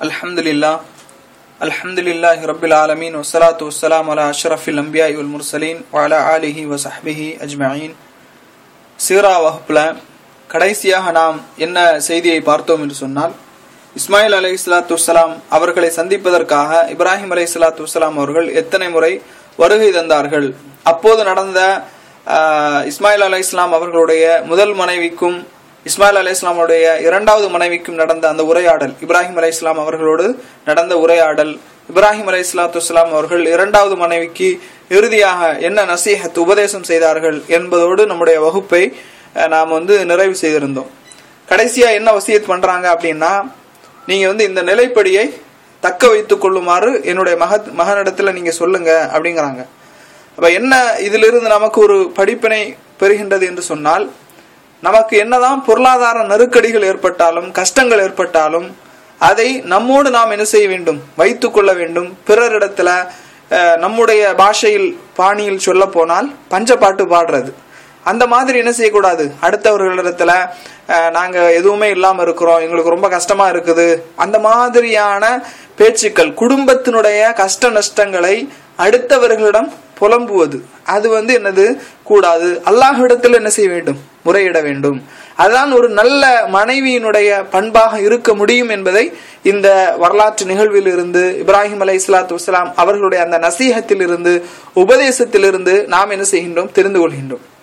الحمد لله الحمد لله رب العالمين والصلاة والسلام على أشرف الأنبياء والمرسلين وعلى آله وصحبه أجمعين சீரா வகுப்புல கடைசியாக நாம் என்ன செய்தியை பார்த்தோம் என்று சொன்னால் இஸ்மாயில் அலை இஸ்லாத்து வலாம் அவர்களை சந்திப்பதற்காக இப்ராஹிம் அலை இஸ்லாத்து வலாம் அவர்கள் எத்தனை முறை வருகை தந்தார்கள் அப்போது நடந்த ஆஹ், இஸ்மாயில் அலை இஸ்லாம் அவர்களுடைய முதல் மனைவிக்கும் இஸ்மாயில் அலி இஸ்லாமுடைய இரண்டாவது மனைவிக்கும் நடந்த அந்த உரையாடல் இப்ராஹிம் அலி இஸ்லாம் அவர்களோடு நடந்த உரையாடல் இப்ராஹிம் அலி இஸ்லாத்து இஸ்லாம் அவர்கள் இரண்டாவது மனைவிக்கு இறுதியாக என்ன நசீஹத் உபதேசம் செய்தார்கள் என்பதோடு நம்முடைய வகுப்பை நாம் வந்து நிறைவு செய்திருந்தோம். கடைசியா என்ன வசியத் பண்றாங்க அப்படின்னா நீங்க வந்து இந்த நிலைப்படியை தக்க வைத்துக் கொள்ளுமாறு என்னுடைய மக மகனிடத்துல நீங்க சொல்லுங்க அப்படிங்கிறாங்க. அப்ப என்ன இதிலிருந்து நமக்கு ஒரு படிப்பினை பெறுகின்றது என்று சொன்னால் நமக்கு என்னதான் பொருளாதார நெருக்கடிகள் ஏற்பட்டாலும் கஷ்டங்கள் ஏற்பட்டாலும் அதை நம்மோடு நாம் என்ன செய்ய வேண்டும்? வைத்து கொள்ள வேண்டும். பிறரிடத்துல நம்முடைய பாஷையில் பாணியில் சொல்ல போனால் பஞ்சப்பாட்டு பாடுறது. அந்த மாதிரி என்ன செய்யக்கூடாது? அடுத்தவர்களிடத்துல அஹ், நாங்க எதுவுமே இல்லாம இருக்கிறோம் எங்களுக்கு ரொம்ப கஷ்டமா இருக்குது. அந்த மாதிரியான பேச்சுக்கள் குடும்பத்தினுடைய கஷ்ட நஷ்டங்களை அடுத்தவர்களிடம் புலம்புவது. அது வந்து என்னது? கூடாது. அல்லாஹிடத்தில் என்ன செய்ய வேண்டும்? முறையிட வேண்டும். அதுதான் ஒரு நல்ல மனைவியினுடைய பண்பாக இருக்க முடியும் என்பதை இந்த வரலாற்று நிகழ்வில் இருந்து இப்ராஹிம் அலை இஸ்லாத்து வஸ்லாம் அவர்களுடைய அந்த நசீகத்தில் இருந்து உபதேசத்திலிருந்து நாம் என்ன செய்கின்றோம்? தெரிந்து கொள்கின்றோம்.